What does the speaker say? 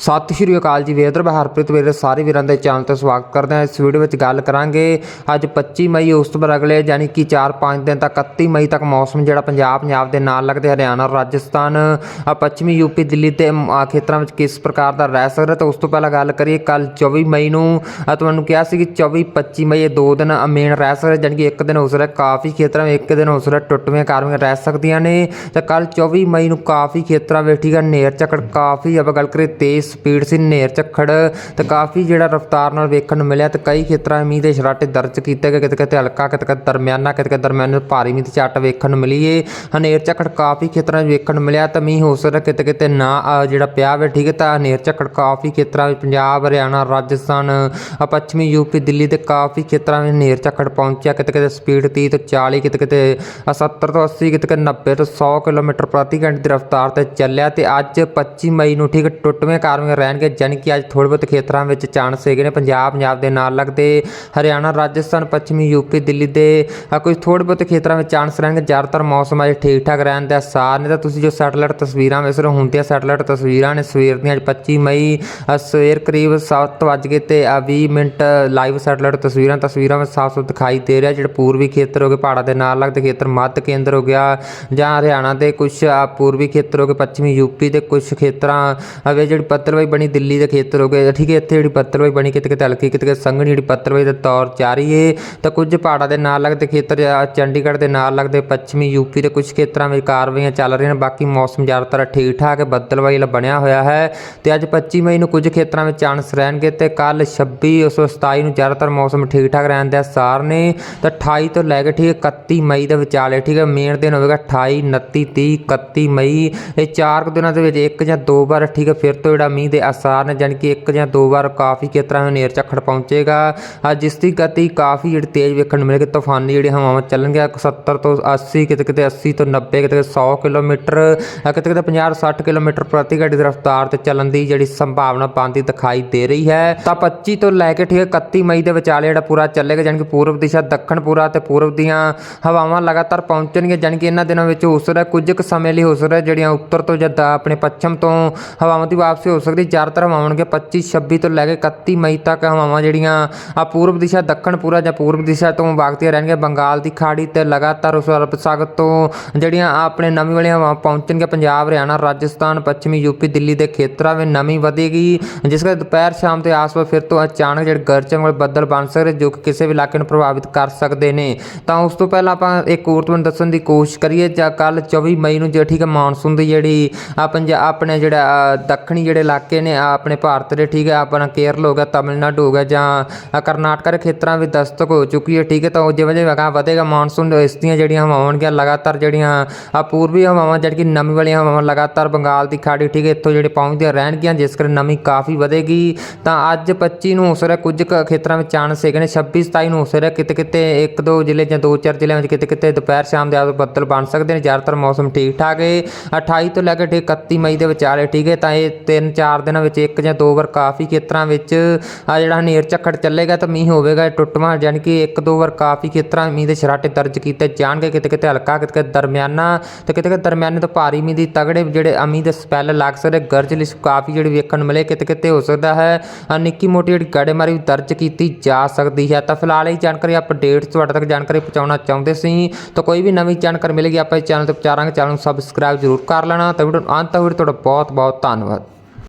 ਸਤਿ ਸ਼੍ਰੀ ਅਕਾਲ ਜੀ, ਵੇਦਰ ਹਰਪ੍ਰੀਤ ਵੀਰੇ ਸਾਰੇ ਵੀਰਾਂ ਦੇ ਚੈਨਲ ਤੇ ਸਵਾਗਤ ਕਰਦਾ ਹਾਂ। ਇਸ ਵੀਡੀਓ ਵਿੱਚ ਗੱਲ ਕਰਾਂਗੇ ਅੱਜ 25 ਮਈ, ਉਸ ਤੋਂ ਬਾਅਦ ਅਗਲੇ ਯਾਨੀ ਕਿ 4-5 ਦਿਨ ਤੱਕ 31 ਮਈ ਤੱਕ ਮੌਸਮ ਜਿਹੜਾ ਪੰਜਾਬ ਪੰਜਾਬ ਦੇ ਨਾਲ ਲੱਗਦੇ ਹਰਿਆਣਾ, ਰਾਜਸਥਾਨ ਆ ਪੱਛਮੀ ਯੂਪੀ, ਦਿੱਲੀ ਤੇ ਖੇਤਰਾਂ ਵਿੱਚ ਕਿਸ ਪ੍ਰਕਾਰ ਦਾ ਰਹਿ ਸਕਦਾ ਤਾਂ ਉਸ ਤੋਂ ਪਹਿਲਾਂ ਗੱਲ ਕਰੀਏ ਕੱਲ 24 ਮਈ ਨੂੰ ਤੁਹਾਨੂੰ ਕਿਹਾ ਸੀ ਕਿ 24-25 ਮਈ ਇਹ ਦੋ ਦਿਨ ਮੇਨ ਰਹਿ ਸਕਦੇ, ਜਾਣੀ ਕਿ ਇੱਕ ਦਿਨ ਹੋ ਸਕਦਾ ਕਾਫੀ ਖੇਤਰਾਂ ਵਿੱਚ, ਇੱਕ ਦਿਨ ਹੋ ਸਕਦਾ ਟੁੱਟਵੀਆਂ ਕਾਰਵਾਈਆਂ ਰਹਿ ਸਕਦੀਆਂ ਨੇ। ਤੇ ਕੱਲ 24 ਮਈ ਨੂੰ ਕਾਫੀ ਖੇਤਰਾਂ ਵਿੱਚ, ਠੀਕ ਹੈ ਨੇਰ ਝੱਖੜ ਕਾਫੀ, ਆਪਾਂ ਗੱਲ ਕਰੀਏ ਤੇਜ਼ ਸਪੀਡ ਸੀ, ਨੇਰ ਝੱਖੜ ਤੇ ਕਾਫੀ ਜਿਹੜਾ ਰਫ਼ਤਾਰ ਨਾਲ ਵੇਖਣ ਨੂੰ ਮਿਲਿਆ ਤੇ ਕਈ ਖੇਤਰਾਂ ਮੀਂਹ ਦੇ ਛਰਾਟੇ ਦਰਜ ਕੀਤੇ ਗਏ। ਕਿਤੇ ਕਿਤੇ ਹਲਕਾ, ਕਿਤੇ ਕਿਤੇ ਦਰਮਿਆਨਾ, ਕਿਤੇ ਕਿਤੇ ਦਰਮਿਆਨੇ ਭਾਰੀ ਮੀਂਹ ਦੀ ਝੱਟ ਵੇਖਣ ਨੂੰ ਮਿਲੀ ਏ। ਹਨੇਰ ਝੱਖੜ ਕਾਫੀ ਖੇਤਰਾਂ ਵਿੱਚ ਵੇਖਣ ਨੂੰ ਮਿਲਿਆ ਤਾਂ ਮੀਂਹ ਹੋ ਸਕਦਾ ਕਿਤੇ ਕਿਤੇ ਨਾ ਜਿਹੜਾ ਪਿਆ ਵੇ ਠੀਕ ਹੈ ਤਾਂ ਹਨੇਰ ਝੱਖੜ ਕਾਫੀ ਖੇਤਰਾਂ ਵਿੱਚ ਪੰਜਾਬ, ਹਰਿਆਣਾ, ਰਾਜਸਥਾਨ ਪੱਛਮੀ ਯੂਪੀ ਦਿੱਲੀ ਤੇ ਕਾਫੀ ਖੇਤਰਾਂ ਵਿੱਚ ਹਨੇਰ ਝੱਖੜ ਪਹੁੰਚਿਆ। ਕਿਤੇ ਕਿਤੇ ਸਪੀਡ 30 ਤੋਂ 40 ਕਿਤੇ ਕਿਤੇ ਆ 70 ਤੋਂ 80 ਕਿਤੇ ਕਿਤੇ 90 ਤੋਂ 100 ਕਿਲੋਮੀਟਰ ਪ੍ਰਤੀ ਘੰਟੇ ਦੀ ਰਫ਼ਤਾਰ ਤੇ ਚੱਲਿਆ ਤੇ ਅੱਜ 25 ਮਈ ਨੂੰ ਠੀਕ ਹੈ ਟੁੱਟਵੇਂ ਕਾਰਵਾਈਆਂ ਰਹਿਣਗੇ ਜਾਣੀ ਕਿ ਅੱਜ ਥੋੜ੍ਹੇ ਬਹੁਤ ਖੇਤਰਾਂ ਵਿੱਚ ਚਾਂਸ ਹੈਗੇ ਨੇ। ਪੰਜਾਬ ਪੰਜਾਬ ਦੇ ਨਾਲ ਲੱਗਦੇ ਹਰਿਆਣਾ, ਰਾਜਸਥਾਨ, ਪੱਛਮੀ ਯੂਪੀ ਦਿੱਲੀ ਦੇ ਆ ਕੁਝ ਥੋੜ੍ਹੇ ਬਹੁਤ ਖੇਤਰਾਂ ਵਿੱਚ ਚਾਂਸ ਰਹਿਣਗੇ। ਜ਼ਿਆਦਾਤਰ ਮੌਸਮ ਅੱਜ ਠੀਕ ਠਾਕ ਰਹਿਣ ਦੇ ਆਸਾਰ ਨੇ। ਤਾਂ ਤੁਸੀਂ ਜੋ ਸੈਟਲਾਈਟ ਤਸਵੀਰਾਂ ਵੇਖ ਰਹੇ ਹੁੰਦੀਆਂ ਸੈਟਲਾਈਟ ਤਸਵੀਰਾਂ ਨੇ। ਸਵੇਰ ਦੀਆਂ ਅੱਜ 25 ਮਈ ਸਵੇਰ ਕਰੀਬ 7 ਵੱਜ ਕੇ ਤੇ ਆ 20 ਮਿੰਟ ਲਾਈਵ ਸੈਟਲਾਈਟ ਤਸਵੀਰਾਂ। ਤਸਵੀਰਾਂ ਵਿੱਚ ਸਾਫ਼ ਸੁਥਰਾ ਦਿਖਾਈ ਦੇ ਰਿਹਾ, ਜਿਹੜੇ ਪੂਰਬੀ ਖੇਤਰ ਹੋ ਗਏ, ਪਹਾੜਾਂ ਦੇ ਨਾਲ ਲੱਗਦੇ ਖੇਤਰ, ਮੱਧ ਕੇਂਦਰ ਹੋ ਗਿਆ, ਜਾਂ ਹਰਿਆਣਾ ਦੇ ਕੁਝ ਪੂਰਬੀ ਖੇਤਰ ਹੋ ਗਏ, ਪੱਛਮੀ ਯੂਪੀ ਦੇ ਕੁਝ ਖੇਤਰਾਂ ਵਿੱਚ ਜਿਹੜੀ ਪੱਤਲਵਾਈ ਬਣੀ ਦਿੱਲੀ ਦੇ ਖੇਤਰ ਹੋ ਗਏ। ਠੀਕ ਹੈ, ਇੱਥੇ ਜਿਹੜੀ ਪੱਤਲਵਾਈ ਬਣੀ, ਕਿਤੇ ਕਿਤੇ ਹਲਕੀ, ਕਿਤੇ ਕਿਤੇ ਸੰਘਣੀ ਜਿਹੜੀ ਪੱਤਲਵਾਈ ਦੇ ਤੌਰ ਜਾਰੀ ਹੈ ਤਾਂ ਕੁਝ ਪਹਾੜਾਂ ਦੇ ਨਾਲ ਲੱਗਦੇ ਖੇਤਰ ਚੰਡੀਗੜ੍ਹ ਦੇ ਨਾਲ ਲੱਗਦੇ ਪੱਛਮੀ ਯੂਪੀ ਦੇ ਕੁਝ ਖੇਤਰਾਂ ਵਿੱਚ ਕਾਰਵਾਈਆਂ ਚੱਲ ਰਹੀਆਂ ਨੇ। ਬਾਕੀ ਮੌਸਮ ਜ਼ਿਆਦਾਤਰ ਠੀਕ ਠਾਕ ਹੈ, ਬੱਦਲਵਾਈ ਵਾਲਾ ਬਣਿਆ ਹੋਇਆ ਹੈ। ਤੇ ਅੱਜ 25 ਮਈ ਨੂੰ ਕੁਝ ਖੇਤਰਾਂ ਵਿੱਚ ਚਾਂਸ ਰਹਿਣਗੇ ਤੇ ਕੱਲ 26 ਉਸ ਤੋਂ 27 ਨੂੰ ਜ਼ਿਆਦਾਤਰ ਮੌਸਮ ਠੀਕ ਠਾਕ ਰਹਿਣ ਦੇ ਆਸਾਰ ਨੇ। ਤਾਂ 28 ਤੋਂ ਲੈ ਕੇ ਠੀਕ 31 ਮਈ ਦੇ ਵਿਚਾਲੇ ਠੀਕ ਹੈ, ਮੇਨ ਦਿਨ ਹੋਵੇਗਾ 28 29 30 31 ਮਈ। ਇਹ ਚਾਰ ਕੁ ਦਿਨਾਂ ਦੇ ਵਿੱਚ ਇੱਕ ਜਾਂ ਦੋ ਵਾਰ ਠੀਕ ਹੈ, ਫਿਰ ਤੋਂ ਜਿਹੜਾ ਮੀਂਹ ਦੇ ਆਸਾਰ ਨੇ ਜਾਣੀ ਕਿ ਇੱਕ ਜਾਂ ਦੋ ਵਾਰ ਕਾਫੀ ਖੇਤਰਾਂ ਵਿੱਚ ਨੇਰ ਝੱਖੜ ਪਹੁੰਚੇਗਾ। ਅੱਜ ਜਿਸ ਦੀ ਗਤੀ ਕਾਫੀ ਜਿਹੜੀ ਤੇਜ਼ ਵੇਖਣ ਨੂੰ ਮਿਲੇਗੀ। ਤੂਫਾਨੀ ਜਿਹੜੀ ਹਵਾਵਾਂ ਚੱਲਣਗੀਆਂ 70 ਤੋਂ 80 ਕਿਤੇ ਕਿਤੇ 80 ਤੋਂ 90 ਕਿਤੇ ਕਿਤੇ 100 ਕਿਲੋਮੀਟਰ ਅ, ਕਿਤੇ ਕਿਤੇ 50 60 ਕਿਲੋਮੀਟਰ ਪ੍ਰਤੀ ਘੰਟੇ ਦੀ ਰਫ਼ਤਾਰ ਤੇ ਚੱਲਣ ਦੀ ਜਿਹੜੀ ਸੰਭਾਵਨਾ ਬਣਦੀ ਦਿਖਾਈ ਦੇ ਰਹੀ ਹੈ। ਤਾਂ 25 ਤੋਂ ਲੈ ਕੇ ਠੀਕ 31 ਮਈ ਦੇ ਵਿਚਾਲੇ ਜਿਹੜਾ ਪੂਰਾ ਚੱਲੇਗਾ ਜਾਣੀ ਕਿ ਪੂਰਬ ਦਿਸ਼ਾ ਦੱਖਣ ਪੂਰਾ ਤੇ ਪੂਰਬ ਦੀਆਂ ਹਵਾਵਾਂ ਲਗਾਤਾਰ ਪਹੁੰਚਣਗੀਆਂ ਜਾਣੀ ਕਿ ਇਹਨਾਂ ਦਿਨਾਂ ਵਿੱਚ ਹੋ ਸਕਦਾ ਕੁਝ ਕੁ ਸਮੇਂ ਲਈ ਹੋ ਸਕਦਾ ਜਿਹੜੀਆਂ ਉੱਤਰ ਤੋਂ ਜਦ ਆਪਣੇ ਪੱਛਮ ਤੋਂ ਹਵਾਵਾਂ ਦੀ ਵਾਪਸੀ ਹੋ ਸਕਦੀ। ਚਾਰ ਹਵਾਵਾਂ ਹੋਣਗੇ 25 26 ਤੋਂ ਲੈ ਕੇ 31 ਮਈ ਤੱਕ ਹਵਾਵਾਂ ਜਿਹੜੀਆਂ ਆ ਪੂਰਬ ਦਿਸ਼ਾ, ਦੱਖਣ ਪੂਰਾ ਜਾਂ ਪੂਰਬ ਦਿਸ਼ਾ ਤੋਂ ਵਗਦੀਆਂ ਰਹਿਣਗੀਆਂ। ਬੰਗਾਲ ਦੀ ਖਾੜੀ ਤੇ ਲਗਾਤਾਰ ਉਸ ਅਰਬ ਸਾਗਰ ਤੋਂ ਜਿਹੜੀਆਂ ਆਪਣੇ ਨਵੀਂ ਵਾਲੀਆਂ ਹਵਾਵਾਂ ਪਹੁੰਚਣਗੀਆਂ। ਪੰਜਾਬ, ਹਰਿਆਣਾ, ਰਾਜਸਥਾਨ, ਪੱਛਮੀ ਯੂਪੀ ਦਿੱਲੀ ਦੇ ਖੇਤਰਾਂ ਵਿੱਚ ਨਮੀ ਵਧੇਗੀ। ਜਿਸ ਕਰਕੇ ਦੁਪਹਿਰ, ਸ਼ਾਮ ਦੇ ਆਸ-ਪਾਸ ਫਿਰ ਤੋਂ ਅਚਾਨਕ ਜਿਹੜੇ ਗਰਜਨ ਵਾਲੇ ਬੱਦਲ ਬਣ ਸਕਦੇ ਜੋ ਕਿ ਕਿਸੇ ਵੀ ਇਲਾਕੇ ਨੂੰ ਪ੍ਰਭਾਵਿਤ ਕਰ ਸਕਦੇ ਨੇ। ਤਾਂ ਉਸ ਤੋਂ ਪਹਿਲਾਂ ਆਪਾਂ ਇੱਕ ਹੋਰ ਤੁਹਾਨੂੰ ਦੱਸਣ ਦੀ ਕੋਸ਼ਿਸ਼ ਕਰੀਏ, ਜਾਂ ਕੱਲ 24 ਮਈ ਨੂੰ ਜੇ ਠੀਕ ਹੈ, ਮਾਨਸੂਨ ਦੀ ਜਿਹੜੀ ਆ ਪੰਜਾਬ ਆਪਣੇ ਜਿਹੜਾ ਦੱਖਣੀ ਜਿਹੜੇ ਇਲਾਕੇ ਨੇ ਆ ਆਪਣੇ ਭਾਰਤ ਦੇ, ਠੀਕ ਹੈ, ਆਪਣਾ ਕੇਰਲ ਹੋ ਗਿਆ, ਤਮਿਲਨਾਡੂ ਹੋ ਗਿਆ, ਜਾਂ ਕਰਨਾਟਕਾ ਦੇ ਖੇਤਰਾਂ ਵਿੱਚ ਦਸਤਕ ਹੋ ਚੁੱਕੀ ਹੈ, ਠੀਕ ਹੈ, ਤਾਂ ਉਹ ਜਿਵੇਂ ਜਿਵੇਂ ਅਗਾਂਹ ਵਧੇਗਾ ਮਾਨਸੂਨ ਇਸ ਦੀਆਂ ਜਿਹੜੀਆਂ ਹਵਾਵਾਂ ਹੋਣਗੀਆਂ, ਲਗਾਤਾਰ ਜਿਹੜੀਆਂ ਆ ਪੂਰਬੀ ਹਵਾਵਾਂ, ਜਿਹੜੀ ਕਿ ਨਮੀ ਵਾਲੀਆਂ ਹਵਾਵਾਂ, ਲਗਾਤਾਰ ਬੰਗਾਲ ਦੀ ਖਾੜੀ, ਠੀਕ ਹੈ, ਇੱਥੋਂ ਜਿਹੜੇ ਪਹੁੰਚਦੀਆਂ ਰਹਿਣਗੀਆਂ, ਜਿਸ ਕਰਕੇ ਨਮੀ ਕਾਫੀ ਵਧੇਗੀ। ਤਾਂ ਅੱਜ 25 ਨੂੰ ਹੋ ਸਕਦਾ ਕੁਝ ਕੁ ਖੇਤਰਾਂ ਵਿੱਚ ਚਾਂਸ ਹੈਗੇ ਨੇ 26 27 ਨੂੰ ਹੋ ਸਕਦਾ ਕਿਤੇ ਕਿਤੇ ਇੱਕ, ਦੋ ਜ਼ਿਲ੍ਹੇ ਜਾਂ ਦੋ, ਚਾਰ ਜ਼ਿਲ੍ਹਿਆਂ ਵਿੱਚ ਕਿਤੇ ਕਿਤੇ ਦੁਪਹਿਰ, ਸ਼ਾਮ ਦੇ ਆਸ ਬੱਦਲ ਬਣ ਸਕਦੇ ਨੇ, ਜ਼ਿਆਦਾਤਰ ਮੌਸਮ ਠੀਕ ਠਾਕ ਹੈ। 28 ਤੋਂ ਲੈ ਕੇ, ਠੀਕ 31 ਮਈ ਦੇ ਵਿਚਾਲੇ, ਠੀਕ ਹੈ, ਤਾਂ ਇਹ ਤਿੰਨ ਚਾਰ ਦਿਨਾਂ ਵਿੱਚ ਇੱਕ ਜਾਂ ਦੋ ਵਾਰ ਕਾਫੀ ਖੇਤਰਾਂ ਵਿੱਚ ਆ ਜਿਹੜਾ ਹਨੇਰ ਝੱਖੜ ਚੱਲੇਗਾ ਤਾਂ ਮੀਂਹ ਹੋਵੇਗਾ ਟੁੱਟਵਾਂ ਯਾਨੀ ਕਿ ਇੱਕ ਦੋ ਵਾਰ ਕਾਫੀ ਖੇਤਰਾਂ ਮੀਂਹ ਦੇ ਛਰਾਟੇ ਦਰਜ ਕੀਤੇ ਜਾਣਗੇ, ਕਿਤੇ ਕਿਤੇ ਹਲਕਾ, ਕਿਤੇ ਕਿਤੇ ਦਰਮਿਆਨਾ ਤੇ ਕਿਤੇ ਕਿਤੇ ਦਰਮਿਆਨੇ ਤੋਂ ਭਾਰੀ ਮੀਂਹ ਦੀ ਤਗੜੇ ਜਿਹੜੇ ਅਮੀ ਦੇ ਸਪੈਲ ਲੱਗ ਸਕਦੇ ਗਰਜਲੀ ਕਾਫੀ ਜਿਹੜੀ ਵੇਖਣ ਨੂੰ ਮਿਲੇ, ਕਿਤੇ ਕਿਤੇ ਹੋ ਸਕਦਾ ਹੈ ਨਿੱਕੀ ਮੋਟੀ ਜਿਹੜੀ ਗੜੇਮਾਰੀ ਵੀ ਦਰਜ ਕੀਤੀ ਜਾ ਸਕਦੀ ਹੈ। ਤਾਂ ਫਿਲਹਾਲ ਇਹ ਜਾਣਕਾਰੀ ਅਪਡੇਟ ਤੁਹਾਡੇ ਤੱਕ ਜਾਣਕਾਰੀ ਪਹੁੰਚਾਉਣਾ ਚਾਹੁੰਦੇ ਸੀ। ਤਾਂ ਕੋਈ ਵੀ ਨਵੀਂ ਜਾਣਕਾਰੀ ਮਿਲੇਗੀ, ਆਪਾਂ ਇਸ ਚੈਨਲ ਤੇ ਪਹੁੰਚਾਰਾਂਗੇ ਚੈਨਲ ਨੂੰ ਸਬਸਕ੍ਰਾਈਬ ਜ਼ਰੂਰ ਕਰ ਲੈਣਾ। ਤਾਂ ਵੀਡੀਓ ਨੂੰ ਅੰਤ ਤੱਕ ਵੀਡੀਓ ਤੁਹਾਡਾ ਬਹੁਤ ਬਹੁਤ ਧੰਨਵਾਦ।